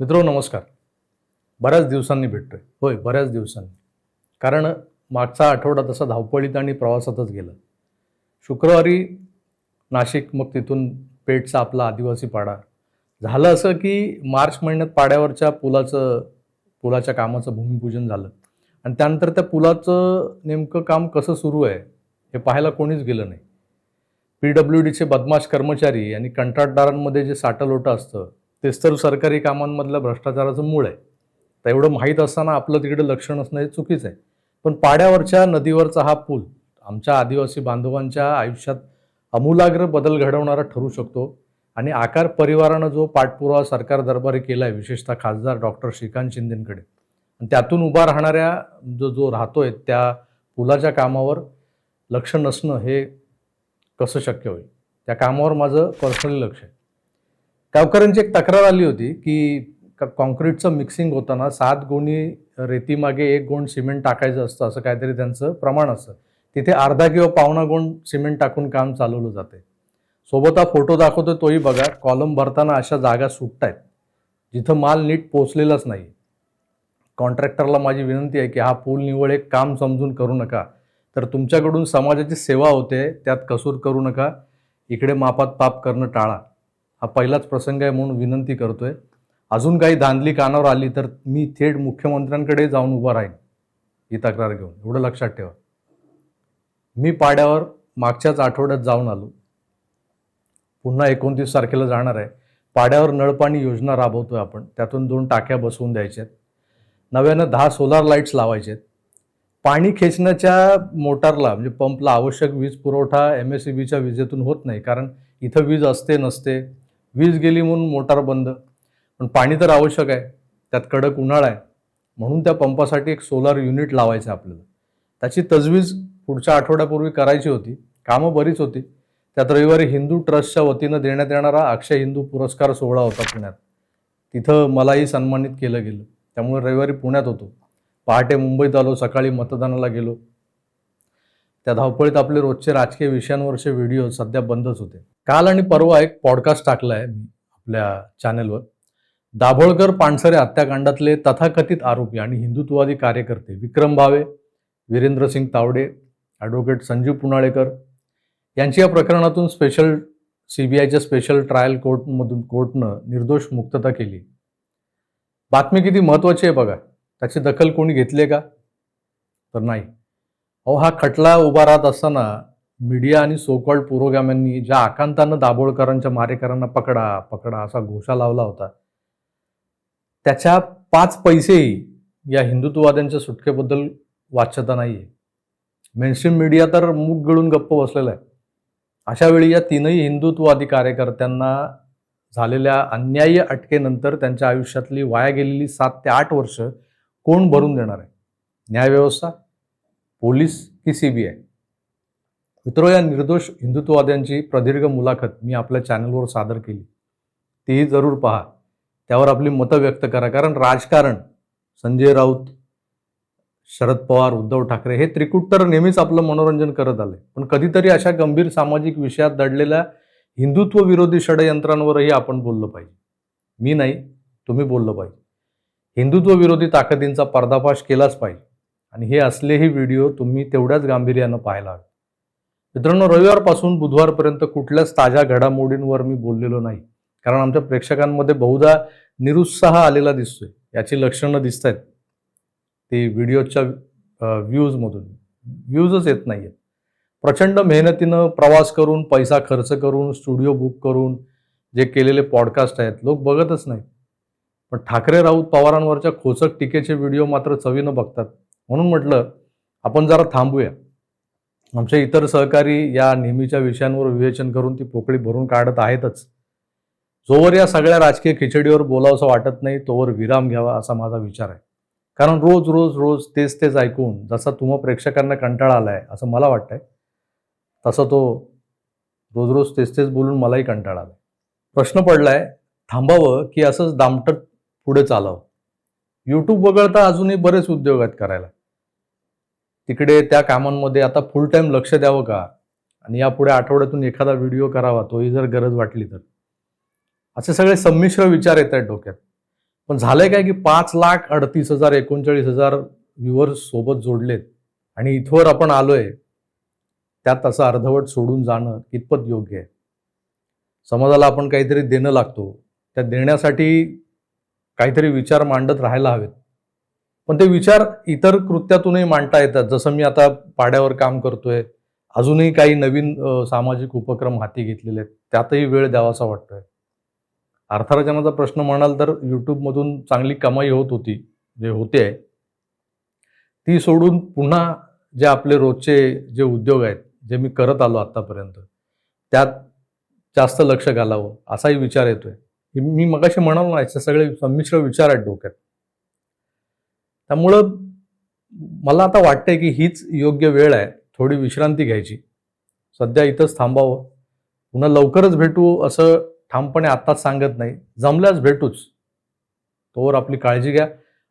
मित्रो नमस्कार. बऱ्याच दिवसांनी भेटतोय. होय बऱ्याच दिवसांनी. कारण मागचा आठवडा तसा धावपळीत आणि प्रवासातच गेला. शुक्रवारी नाशिक मग तिथून पेठचा आपला आदिवासी पाडा. झालं असं की मार्च महिन्यात पाड्यावरच्या पुलाचं पुलाच्या कामाचं भूमिपूजन झालं. आणि त्यानंतर त्या पुलाचं नेमकं काम कसं सुरू आहे हे पाहायला कोणीच गेलं नाही. पी डब्ल्यू डीचे बदमाश कर्मचारी आणि कंत्राटदारांमध्ये जे साटलोटं असतं तेच तर सरकारी कामांमधल्या भ्रष्टाचाराचं मूळ आहे. तर एवढं माहीत असताना आपलं तिकडे लक्ष नसणं हे चुकीचं आहे. पण पाड्यावरच्या नदीवरचा हा पूल आमच्या आदिवासी बांधवांच्या आयुष्यात आमूलाग्र बदल घडवणारा ठरू शकतो. आणि आकार परिवारानं जो पाठपुरावा सरकार दरबारी केला आहे विशेषतः खासदार डॉक्टर श्रीकांत शिंदेंकडे. आणि त्यातून उभा राहणाऱ्या जो जो राहतोय त्या पुलाच्या कामावर लक्ष नसणं हे कसं शक्य होईल? त्या कामावर माझं पर्सनली लक्ष आहे. गावकऱ्यांची एक तक्रार आली होती की कॉन्क्रीटचं मिक्सिंग होताना सात गोणी रेतीमागे एक गोण सिमेंट टाकायचं असतं असं काहीतरी त्यांचं प्रमाण असतं. तिथे अर्धा किंवा पावणा गोण सिमेंट टाकून काम चालवलं जाते सोबत हा फोटो दाखवतो तोही बघा. कॉलम भरताना अशा जागा सुटतायत. जिथं माल नीट पोचलेलाच नाही. कॉन्ट्रॅक्टरला माझी विनंती आहे की हा पूल निवड एक काम समजून करू नका. तर तुमच्याकडून समाजाची सेवा होते त्यात कसूर करू नका. इकडे मापात पाप करणं टाळा. हा पहिलाच प्रसंग आहे म्हणून विनंती करतोय. अजून काही धांदली कानावर आली तर मी थेट मुख्यमंत्र्यांकडे जाऊन उभा राहीन. ही तक्रार घेऊन. एवढं लक्षात ठेवा. मी पाड्यावर मागच्याच आठवड्यात जाऊन आलो. पुन्हा एकोणतीस तारखेला जाणार आहे. पाड्यावर नळपाणी योजना राबवतोय आपण. त्यातून दोन टाक्या बसवून द्यायच्यात. नव्यानं दहा सोलार लाईट्स लावायचे आहेत पाणी खेचण्याच्या मोटारला म्हणजे पंपला आवश्यक वीज पुरवठा एम एस सी बीच्या विजेतून होत नाही. कारण इथं वीज असते नसते. वीज गेली म्हणून मोटार बंद. पण पाणी तर आवश्यक आहे. त्यात कडक उन्हाळा आहे. म्हणून त्या पंपासाठी एक सोलार युनिट लावायचं आहे आपल्याला. त्याची तजवीज पुढच्या आठवड्यापूर्वी करायची होती. कामं बरीच होती. त्यात रविवारी हिंदू ट्रस्टच्या वतीनं देण्यात येणारा अक्षय हिंदू पुरस्कार सोहळा होता पुण्यात. तिथं मलाही सन्मानित केलं गेलं. त्यामुळे रविवारी पुण्यात होतो. पहाटे मुंबईत आलो. सकाळी मतदानाला गेलो. त्या धावपळीत आपले रोजचे राजकीय विषयांवरचे व्हिडिओ सध्या बंदच होते. काल आणि परवा एक पॉडकास्ट टाकला आहे मी आपल्या चॅनेलवर दाभोळकर पानसरे हत्याकांडातले तथाकथित आरोपी आणि हिंदुत्ववादी कार्यकर्ते विक्रम भावे वीरेंद्रसिंग तावडे ॲडव्होकेट संजीव पुनाळेकर यांची या प्रकरणातून स्पेशल सी बी आयच्या स्पेशल ट्रायल कोर्टमधून कोर्टनं निर्दोष मुक्तता केली. बातमी किती महत्त्वाची आहे बघा. त्याची दखल कोणी घेतली का? तर नाही. अहो हा खटला उभा राहत असताना मीडिया आणि सोकॉल्ड पुरोगाम्यांनी ज्या आकांतानं दाभोळकरांच्या मारेकरांना पकडा पकडा असा घोषा लावला होता त्याच्या पाच पैसेही या हिंदुत्ववाद्यांच्या सुटकेबद्दल वाच्यता नाही आहे मेनस्ट्रीम मीडिया तर मूग गळून गप्प बसलेला आहे. अशा वेळी या तीनही हिंदुत्ववादी कार्यकर्त्यांना झालेल्या अन्याय्य अटकेनंतर त्यांच्या आयुष्यातली वाया गेलेली सात ते आठ वर्ष कोण भरून देणार आहे? न्यायव्यवस्था पोलीस की सी बी आय मित्रो या निर्दोष हिंदुत्ववाद्यांची प्रदीर्घ मुलाखत मी आपल्या चॅनलवर सादर केली. तीही जरूर पहा. त्यावर आपली मतं व्यक्त करा. कारण राजकारण संजय राऊत शरद पवार उद्धव ठाकरे हे त्रिकूट तर नेहमीच आपलं मनोरंजन करत आले. पण कधीतरी अशा गंभीर सामाजिक विषयात दडलेल्या हिंदुत्व विरोधी षडयंत्रांवरही आपण बोललं पाहिजे. मी नाही तुम्ही बोललं पाहिजे. हिंदुत्व विरोधी ताकदींचा पर्दाफाश केलाच पाहिजे. आणि हे असलेही व्हिडिओ तुम्ही तेवढ्याच गांभीर्यानं पाहायला हवे. मित्रांनो रविवारपासून बुधवारपर्यंत कुठल्याच ताज्या घडामोडींवर मी बोललेलो नाही. कारण आमच्या प्रेक्षकांमध्ये बहुधा निरुत्साह आलेला दिसतोय याची लक्षणं दिसत आहेत ते व्हिडिओच्या व्ह्यूजमधून. व्ह्यूजच येत नाही आहेत प्रचंड मेहनतीनं प्रवास करून पैसा खर्च करून स्टुडिओ बुक करून जे केलेले पॉडकास्ट आहेत लोक बघतच नाही पण ठाकरे राऊत पवारांवरच्या खोचक टीकेचे व्हिडिओ मात्र चवीनं बघतात. म्हणून म्हटलं आपण जरा थांबूया. आमचे इतर सहकारी या नेहमीच्या विषयांवर विवेचन करून ती पोकळी भरून काढत आहेतच. जोवर या सगळ्या राजकीय खिचडीवर बोलावंसं वाटत नाही तोवर विराम घ्यावा असा माझा विचार आहे. कारण रोज रोज रोज तेच तेच ऐकून जसा तुम्हा प्रेक्षकांना कंटाळा आलाय असं मला वाटतंय तसं तो रोज रोज तेच तेच बोलून मलाही कंटाळा आलाय. प्रश्न पडलाय थांबावं की असंच दामटत पुढे चालावं. यूट्यूब वगळता अजूनही बरेच उद्योग आहेत करायला. तिकडे त्या कामांमध्ये आता फुल टाईम लक्ष द्यावं का? आणि यापुढे आठवड्यातून एखादा व्हिडिओ करावा तोही जर गरज वाटली तर. असे सगळे संमिश्र विचार येत आहेत डोक्यात. पण झालंय काय की पाच लाख अडतीस हजार एकोणचाळीस हजार व्ह्युअर्स सोबत जोडलेत. आणि इथवर आपण आलोय त्यात असं अर्धवट सोडून जाणं कितपत योग्य आहे? समाजाला आपण काहीतरी देणं लागतो. त्या देण्यासाठी काहीतरी विचार मांडत राहायला हवेत. पण ते विचार इतर कृत्यातूनही मांडता येतात. जसं मी आता पाड्यावर काम करतोय अजूनही काही नवीन सामाजिक उपक्रम हाती घेतलेले आहेत. त्यातही वेळ द्यावासा वाटतोय. अर्थार्जनाचा प्रश्न म्हणाल तर यूट्यूबमधून चांगली कमाई होत होती जे होते. ती सोडून पुन्हा जे आपले रोजचे जे उद्योग आहेत जे मी करत आलो आतापर्यंत त्यात जास्त लक्ष घालावं असाही विचार येतोय. मी मगाशी म्हणालो ना याचे सगळे संमिश्र विचार आहेत डोक्यात. त्यामुळं मला आता वाटतंय की हीच योग्य वेळ आहे थोडी विश्रांती घ्यायची. सध्या इथंच थांबावं. पुन्हा लवकरच भेटू असं ठामपणे आत्ताच सांगत नाही. जमल्यास भेटूच. तोवर आपली काळजी घ्या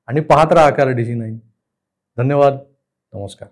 आणि पाहत राहा आकार डिझी नाही धन्यवाद. नमस्कार.